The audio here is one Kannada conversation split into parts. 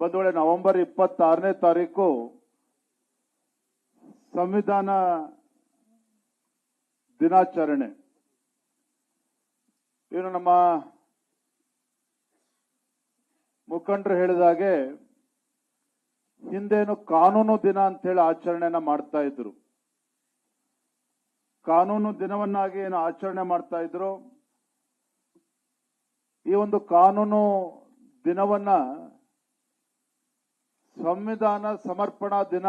ಬಂಧುಗಳೇ ನವೆಂಬರ್ ಇಪ್ಪತ್ತಾರನೇ ತಾರೀಕು ಸಂವಿಧಾನ ದಿನಾಚರಣೆ. ಏನು ನಮ್ಮ ಮುಖಂಡರು ಹೇಳಿದಾಗೆ ಹಿಂದೇನು ಕಾನೂನು ದಿನ ಅಂತ ಹೇಳಿ ಆಚರಣೆನ ಮಾಡ್ತಾ ಇದ್ರು. ಕಾನೂನು ದಿನವನ್ನಾಗಿ ಏನು ಆಚರಣೆ ಮಾಡ್ತಾ ಇದ್ರು. ಈ ಒಂದು ಕಾನೂನು ದಿನವನ್ನ ಸಂವಿಧಾನ ಸಮರ್ಪಣಾ ದಿನ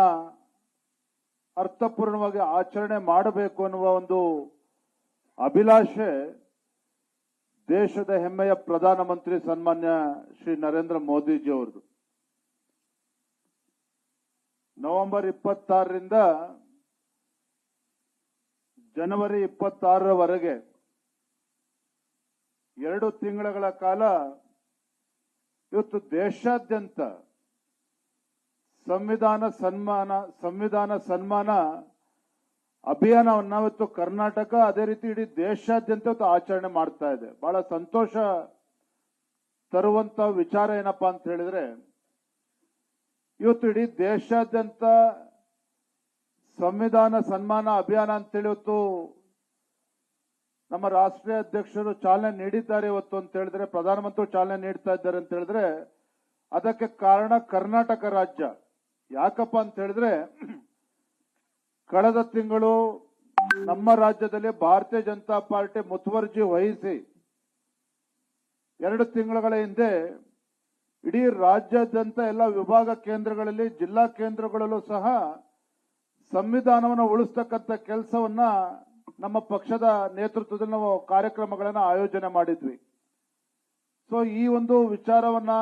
ಅರ್ಥಪೂರ್ಣವಾಗಿ ಆಚರಣೆ ಮಾಡಬೇಕು ಅನ್ನುವ ಒಂದು ಅಭಿಲಾಷೆ ದೇಶದ ಹೆಮ್ಮೆಯ ಪ್ರಧಾನಮಂತ್ರಿ ಸನ್ಮಾನ್ಯ ಶ್ರೀ ನರೇಂದ್ರ ಮೋದಿಜಿ ಅವರದು ನವೆಂಬರ್ ಇಪ್ಪತ್ತಾರರಿಂದ ಜನವರಿ ಇಪ್ಪತ್ತಾರರವರೆಗೆ ಎರಡು ತಿಂಗಳ ಕಾಲ ಇವತ್ತು ದೇಶಾದ್ಯಂತ ಸಂವಿಧಾನ ಸನ್ಮಾನ ಸಂವಿಧಾನ ಸನ್ಮಾನ ಅಭಿಯಾನವನ್ನ ಇವತ್ತು ಕರ್ನಾಟಕ ಅದೇ ರೀತಿ ಇಡೀ ದೇಶಾದ್ಯಂತ ಆಚರಣೆ ಮಾಡ್ತಾ ಇದೆ. ಬಹಳ ಸಂತೋಷ ತರುವಂತ ವಿಚಾರ ಏನಪ್ಪಾ ಅಂತ ಹೇಳಿದ್ರೆ, ಇವತ್ತು ಇಡೀ ದೇಶಾದ್ಯಂತ ಸಂವಿಧಾನ ಸನ್ಮಾನ ಅಭಿಯಾನ ಅಂತೇಳಿ ಇವತ್ತು ನಮ್ಮ ರಾಷ್ಟ್ರೀಯ ಅಧ್ಯಕ್ಷರು ಚಾಲನೆ ನೀಡಿದ್ದಾರೆ ಇವತ್ತು ಅಂತ ಹೇಳಿದ್ರೆ ಪ್ರಧಾನಮಂತ್ರಿ ಚಾಲನೆ ನೀಡ್ತಾ ಇದ್ದಾರೆ ಅಂತ ಹೇಳಿದ್ರೆ, ಅದಕ್ಕೆ ಕಾರಣ ಕರ್ನಾಟಕ ರಾಜ್ಯ. ಯಾಕಪ್ಪ ಅಂತ ಹೇಳಿದ್ರೆ, ಕಳೆದ ತಿಂಗಳು ನಮ್ಮ ರಾಜ್ಯದಲ್ಲಿ ಭಾರತೀಯ ಜನತಾ ಪಾರ್ಟಿ ಮುತುವರ್ಜಿ ವಹಿಸಿ, ಎರಡು ತಿಂಗಳ ಹಿಂದೆ ಇಡೀ ರಾಜ್ಯಾದ್ಯಂತ ಎಲ್ಲ ವಿಭಾಗ ಕೇಂದ್ರಗಳಲ್ಲಿ, ಜಿಲ್ಲಾ ಕೇಂದ್ರಗಳಲ್ಲೂ ಸಹ ಸಂವಿಧಾನವನ್ನು ಉಳಿಸ್ತಕ್ಕಂಥ ಕೆಲಸವನ್ನ ನಮ್ಮ ಪಕ್ಷದ ನೇತೃತ್ವದಲ್ಲಿ ನಾವು ಕಾರ್ಯಕ್ರಮಗಳನ್ನ ಆಯೋಜನೆ ಮಾಡಿದ್ವಿ. ಸೊ ಈ ಒಂದು ವಿಚಾರವನ್ನ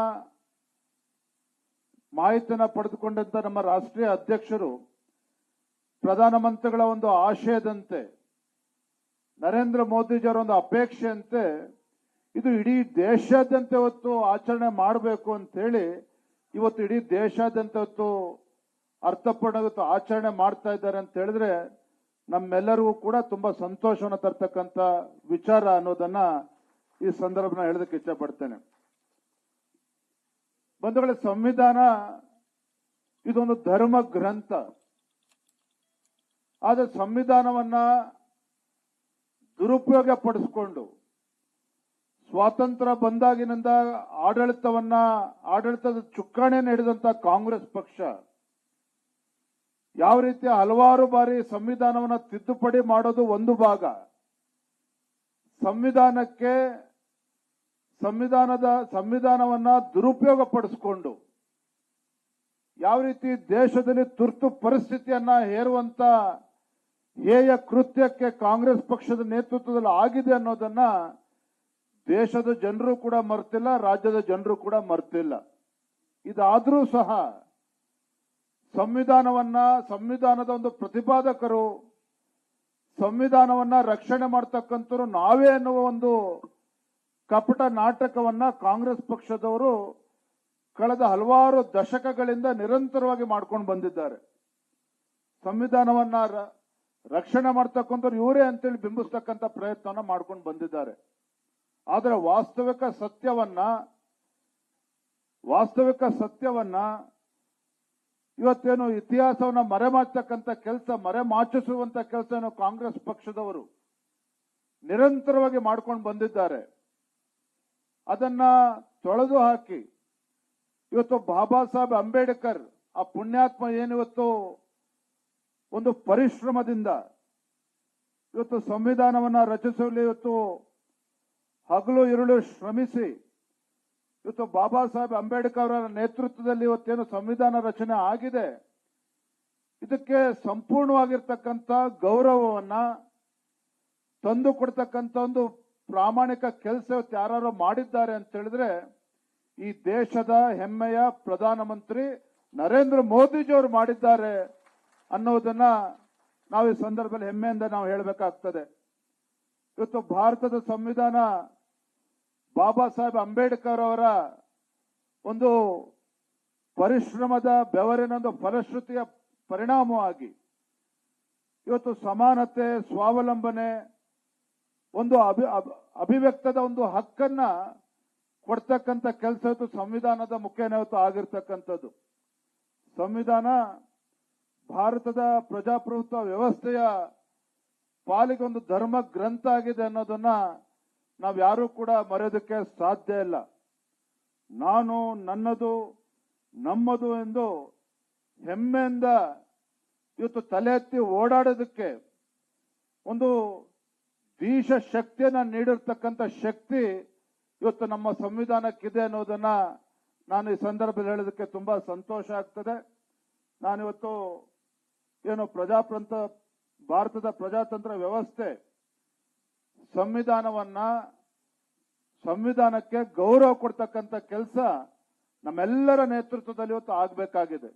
ಮಾಹಿತಿಯನ್ನ ಪಡೆದುಕೊಂಡಂತ ನಮ್ಮ ರಾಷ್ಟ್ರೀಯ ಅಧ್ಯಕ್ಷರು, ಪ್ರಧಾನಮಂತ್ರಿಗಳ ಒಂದು ಆಶಯದಂತೆ, ನರೇಂದ್ರ ಮೋದಿಜಿಯವರ ಒಂದು ಅಪೇಕ್ಷೆಯಂತೆ, ಇದು ಇಡೀ ದೇಶಾದ್ಯಂತ ಇವತ್ತು ಆಚರಣೆ ಮಾಡಬೇಕು ಅಂತ ಹೇಳಿ ಇವತ್ತು ಇಡೀ ದೇಶಾದ್ಯಂತ ಇವತ್ತು ಅರ್ಥಪೂರ್ಣ ಇವತ್ತು ಆಚರಣೆ ಮಾಡ್ತಾ ಇದ್ದಾರೆ ಅಂತ ಹೇಳಿದ್ರೆ ನಮ್ಮೆಲ್ಲರಿಗೂ ಕೂಡ ತುಂಬಾ ಸಂತೋಷವನ್ನು ತರ್ತಕ್ಕಂಥ ವಿಚಾರ ಅನ್ನೋದನ್ನ ಈ ಸಂದರ್ಭನ ಹೇಳೋದಕ್ಕೆ ಇಚ್ಛೆ ಬಂಧುಗಳ ಸಂವಿಧಾನ ಇದೊಂದು ಧರ್ಮ ಗ್ರಂಥ. ಆದರೆ ಸಂವಿಧಾನವನ್ನ ದುರುಪಯೋಗ ಪಡಿಸ್ಕೊಂಡು ಸ್ವಾತಂತ್ರ್ಯ ಬಂದಾಗಿನಿಂದ ಆಡಳಿತವನ್ನ, ಆಡಳಿತದ ಚುಕ್ಕಾಣಿಯನ್ನು ಹಿಡಿದಂತ ಕಾಂಗ್ರೆಸ್ ಪಕ್ಷ ಯಾವ ರೀತಿ ಹಲವಾರು ಬಾರಿ ಸಂವಿಧಾನವನ್ನ ತಿದ್ದುಪಡಿ ಮಾಡೋದು ಒಂದು ಭಾಗ. ಸಂವಿಧಾನಕ್ಕೆ ಸಂವಿಧಾನದ ಸಂವಿಧಾನವನ್ನ ದುರುಪಯೋಗ ಪಡಿಸ್ಕೊಂಡು ಯಾವ ರೀತಿ ದೇಶದಲ್ಲಿ ತುರ್ತು ಪರಿಸ್ಥಿತಿಯನ್ನ ಹೇರುವಂತ ಹೇಯ ಕೃತ್ಯಕ್ಕೆ ಕಾಂಗ್ರೆಸ್ ಪಕ್ಷದ ನೇತೃತ್ವದಲ್ಲಿ ಆಗಿದೆ ಅನ್ನೋದನ್ನ ದೇಶದ ಜನರು ಕೂಡ ಮರ್ತಿಲ್ಲ, ರಾಜ್ಯದ ಜನರು ಕೂಡ ಮರ್ತಿಲ್ಲ. ಇದಾದ್ರೂ ಸಹ ಸಂವಿಧಾನವನ್ನ, ಸಂವಿಧಾನದ ಒಂದು ಪ್ರತಿಪಾದಕರು, ಸಂವಿಧಾನವನ್ನ ರಕ್ಷಣೆ ಮಾಡ್ತಕ್ಕಂಥವ್ರು ನಾವೇ ಅನ್ನುವ ಒಂದು ಕಪಟ ನಾಟಕವನ್ನ ಕಾಂಗ್ರೆಸ್ ಪಕ್ಷದವರು ಕಳೆದ ಹಲವಾರು ದಶಕಗಳಿಂದ ನಿರಂತರವಾಗಿ ಮಾಡ್ಕೊಂಡು ಬಂದಿದ್ದಾರೆ. ಸಂವಿಧಾನವನ್ನ ರಕ್ಷಣೆ ಮಾಡ್ತಕ್ಕಂಥವ್ರು ಇವರೇ ಅಂತೇಳಿ ಬಿಂಬಿಸ್ತಕ್ಕಂಥ ಪ್ರಯತ್ನವನ್ನ ಮಾಡ್ಕೊಂಡು ಬಂದಿದ್ದಾರೆ. ಆದರೆ ವಾಸ್ತವಿಕ ಸತ್ಯವನ್ನ ವಾಸ್ತವಿಕ ಸತ್ಯವನ್ನ ಇವತ್ತೇನು ಇತಿಹಾಸವನ್ನ ಮರೆಮಾಚತಕ್ಕಂಥ ಕೆಲಸ ಮರೆಮಾಚಿಸುವಂತ ಕೆಲಸ ಕಾಂಗ್ರೆಸ್ ಪಕ್ಷದವರು ನಿರಂತರವಾಗಿ ಮಾಡ್ಕೊಂಡು ಬಂದಿದ್ದಾರೆ. ಅದನ್ನ ತೊಳೆದು ಹಾಕಿ. ಇವತ್ತು ಬಾಬಾ ಸಾಹೇಬ್ ಅಂಬೇಡ್ಕರ್ ಆ ಪುಣ್ಯಾತ್ಮ ಏನಿವತ್ತು ಒಂದು ಪರಿಶ್ರಮದಿಂದ ಇವತ್ತು ಸಂವಿಧಾನವನ್ನ ರಚಿಸಲು ಇವತ್ತು ಹಗಲು ಇರುಳು ಶ್ರಮಿಸಿ ಇವತ್ತು ಬಾಬಾ ಸಾಹೇಬ್ ಅಂಬೇಡ್ಕರ್ ಅವರ ನೇತೃತ್ವದಲ್ಲಿ ಇವತ್ತೇನು ಸಂವಿಧಾನ ರಚನೆ ಆಗಿದೆ. ಇದಕ್ಕೆ ಸಂಪೂರ್ಣವಾಗಿರ್ತಕ್ಕಂಥ ಗೌರವವನ್ನ ತಂದು ಕೊಡ್ತಕ್ಕಂಥ ಒಂದು ಪ್ರಾಮಾಣಿಕ ಕೆಲಸ ಯಾರು ಮಾಡಿದ್ದಾರೆ ಅಂತ ಹೇಳಿದ್ರೆ ಈ ದೇಶದ ಹೆಮ್ಮೆಯ ಪ್ರಧಾನಮಂತ್ರಿ ನರೇಂದ್ರ ಮೋದಿಜಿಯವರು ಮಾಡಿದ್ದಾರೆ ಅನ್ನೋದನ್ನ ನಾವು ಈ ಸಂದರ್ಭದಲ್ಲಿ ಹೆಮ್ಮೆಯಿಂದ ನಾವು ಹೇಳಬೇಕಾಗ್ತದೆ. ಇವತ್ತು ಭಾರತದ ಸಂವಿಧಾನ ಬಾಬಾ ಸಾಹೇಬ್ ಅಂಬೇಡ್ಕರ್ ಅವರ ಒಂದು ಪರಿಶ್ರಮದ ಬೆವರಿನ ಒಂದು ಫಲಶ್ರುತಿಯ ಪರಿಣಾಮವಾಗಿ ಇವತ್ತು ಸಮಾನತೆ, ಸ್ವಾವಲಂಬನೆ ಒಂದು ಅಭಿ, ಅಭ್- ಅಭಿವ್ಯಕ್ತದ ಒಂದು ಹಕ್ಕನ್ನ ಕೊಡ್ತಕ್ಕಂಥ ಕೆಲಸ ಸಂವಿಧಾನದ ಮುಖ್ಯ ಇವತ್ತು ಆಗಿರ್ತಕ್ಕಂಥದ್ದು. ಸಂವಿಧಾನ ಭಾರತದ ಪ್ರಜಾಪ್ರಭುತ್ವ ವ್ಯವಸ್ಥೆಯ ಪಾಲಿಗೆ ಒಂದು ಧರ್ಮ ಗ್ರಂಥ ಆಗಿದೆ ಅನ್ನೋದನ್ನ ನಾವು ಯಾರೂ ಕೂಡ ಮರೆಯೋದಕ್ಕೆ ಸಾಧ್ಯ ಇಲ್ಲ. ನಾನು ನನ್ನದು, ನಮ್ಮದು ಎಂದು ಹೆಮ್ಮೆಯಿಂದ ಇವತ್ತು ತಲೆ ಎತ್ತಿ ಓಡಾಡೋದಕ್ಕೆ ಒಂದು ದೀಶ ಶಕ್ತಿಯನ್ನ ನೀಡಿರ್ತಕ್ಕಂಥ ಶಕ್ತಿ ಇವತ್ತು ನಮ್ಮ ಸಂವಿಧಾನಕ್ಕಿದೆ ಅನ್ನೋದನ್ನ ನಾನು ಈ ಸಂದರ್ಭದಲ್ಲಿ ಹೇಳೋದಕ್ಕೆ ತುಂಬಾ ಸಂತೋಷ ಆಗ್ತದೆ. ನಾನಿವತ್ತು ಏನು ಪ್ರಜಾಪ್ರಂತ, ಭಾರತದ ಪ್ರಜಾತಂತ್ರ ವ್ಯವಸ್ಥೆ ಸಂವಿಧಾನವನ್ನ, ಸಂವಿಧಾನಕ್ಕೆ ಗೌರವ ಕೊಡ್ತಕ್ಕಂಥ ಕೆಲಸ ನಮ್ಮೆಲ್ಲರ ನೇತೃತ್ವದಲ್ಲಿ ಇವತ್ತು ಆಗಬೇಕಾಗಿದೆ.